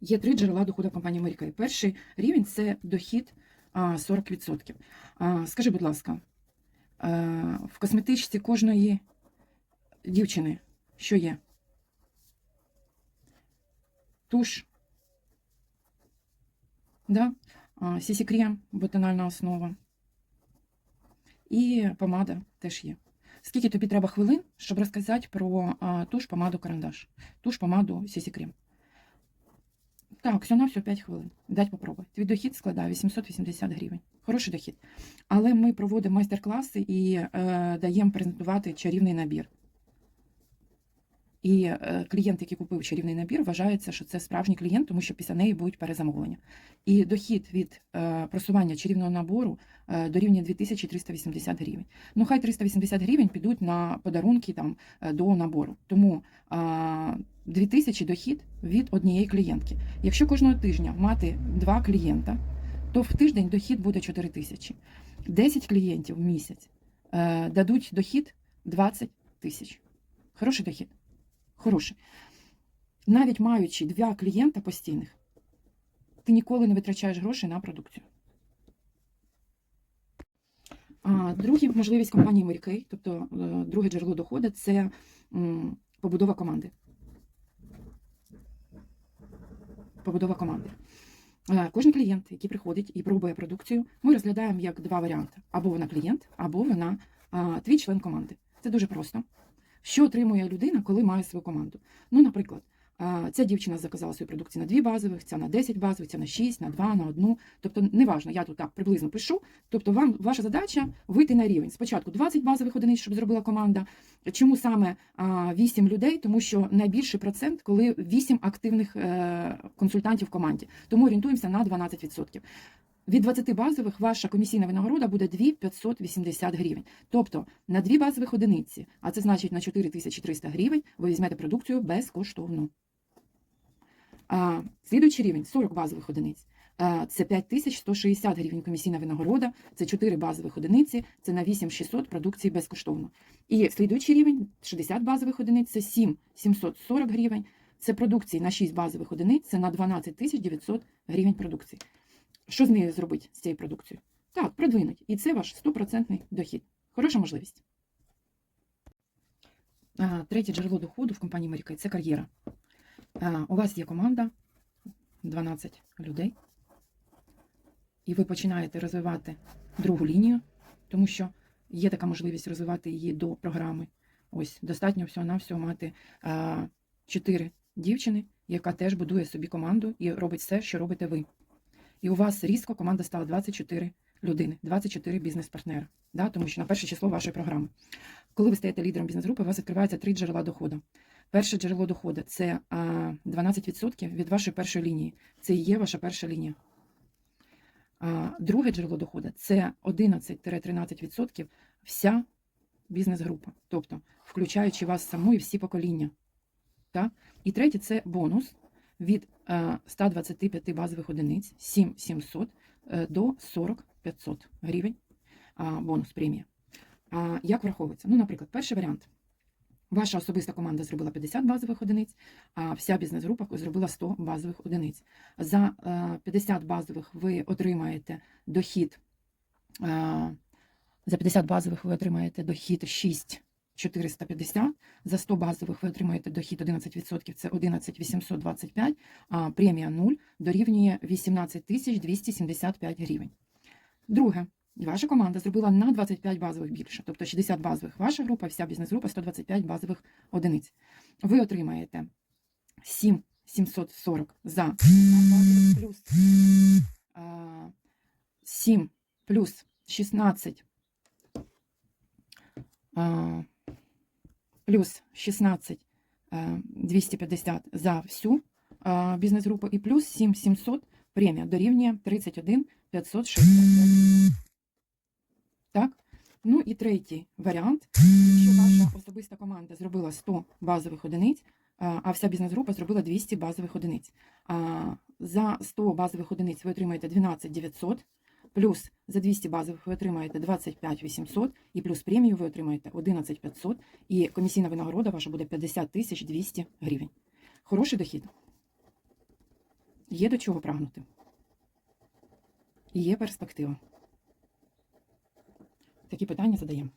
Є три джерела доходу компанії Морікей. Перший рівень це дохід 40%. Скажи, будь ласка, в косметичці кожної дівчини що є? Туш, да? Сісі крем, ботанальна основа. І помада теж є. Скільки тобі треба хвилин, щоб розказати про а, туш, помаду, карандаш? Туш, помаду, сісі крем. Так, все на все 5 хвилин. Дать попробуй. Твій дохід складає 880 гривень. Хороший дохід. Але ми проводимо майстер-класи і е, даємо презентувати чарівний набір. І е, клієнт, який купив чарівний набір, вважається, що це справжній клієнт, тому що після неї будуть перезамовлення. І дохід від е, просування чарівного набору е, дорівнює 2380 гривень. Ну, хай 380 гривень підуть на подарунки там е, до набору. Тому е, 2000 дохід від однієї клієнтки. Якщо кожного тижня мати два клієнта, то в тиждень дохід буде 4000. 10 клієнтів в місяць е, дадуть дохід 20 тисяч. Хороший дохід. Хороший. Навіть маючи два клієнта постійних, ти ніколи не витрачаєш гроші на продукцію. А, друга можливість компанії Mary тобто е, друге джерело доходу, це побудова команди. Побудова команди. Е, Кожен клієнт, який приходить і пробує продукцію, ми розглядаємо як два варіанти: або вона клієнт, або вона твій член команди. Це дуже просто. Що отримує людина, коли має свою команду? Ну, наприклад, ця дівчина заказала свою продукцію на дві базових, ця на 10 базових, ця на 6, на 2, на 1. Тобто, неважно, я тут так приблизно пишу. Тобто, вам ваша задача вийти на рівень. Спочатку 20 базових одиниць, щоб зробила команда. Чому саме 8 людей? Тому що найбільший процент, коли 8 активних е, консультантів в команді. Тому орієнтуємося на 12%. Від 20 базових ваша комісійна винагорода буде 2580 гривень. Тобто на дві базових одиниці, а це значить на 4300 гривень, ви візьмете продукцію безкоштовно. Слідуючий рівень 40 базових одиниць. Це 5160 гривень комісійна винагорода, це 4 базових одиниці, це на 8600 продукції безкоштовно. І слідуючий рівень 60 базових одиниць, це 7740 гривень, це продукції на 6 базових одиниць, це на 12900 гривень продукції. Що з нею зробити з цією продукцією? Так, продвинуть. І це ваш стопроцентний дохід. Хороша можливість. Третє джерело доходу в компанії Маріка це кар'єра. А, У вас є команда 12 людей, і ви починаєте розвивати другу лінію, тому що є така можливість розвивати її до програми. Ось достатньо всього на всього мати а, 4 дівчини, яка теж будує собі команду і робить все, що робите ви. І у вас різко команда стала 24 людини, 24 бізнес-партнери, да? тому що на перше число вашої програми. Коли ви стаєте лідером бізнес-групи, у вас відкривається три джерела доходу. Перше джерело доходу це 12% від вашої першої лінії. Це і є ваша перша лінія. Друге джерело доходу це 11-13% вся бізнес-група, тобто включаючи вас саму і всі покоління. Так? І третє це бонус від е, 125 базових одиниць 7700 е, до 4500 гривень бонус премія. Як враховується? Ну, наприклад, перший варіант. Ваша особиста команда зробила 50 базових одиниць, а вся бізнес-група зробила 100 базових одиниць. За е, 50 базових ви отримаєте дохід. е, За 50 базових ви отримаєте дохід 6 450, за 100 базових ви отримаєте дохід 11%, це 11 825, а премія 0 дорівнює 18 275 гривень. Друге, ваша команда зробила на 25 базових більше, тобто 60 базових ваша група, вся бізнес-група 125 базових одиниць. Ви отримаєте 7 740 за плюс 7 плюс 16 плюс 16 е, 250 за всю бізнес-групу і плюс 7 700 премія дорівнює 31 565. Так? Ну і третій варіант. Якщо ваша особиста команда зробила 100 базових одиниць, а вся бізнес-група зробила 200 базових одиниць. За 100 базових одиниць ви отримаєте 12 900, плюс за 200 базових ви отримаєте 25 800, і плюс премію ви отримаєте 11 500, і комісійна винагорода ваша буде 50 тисяч 200 гривень. Хороший дохід. Є до чого прагнути. Є перспектива такі питання задаємо.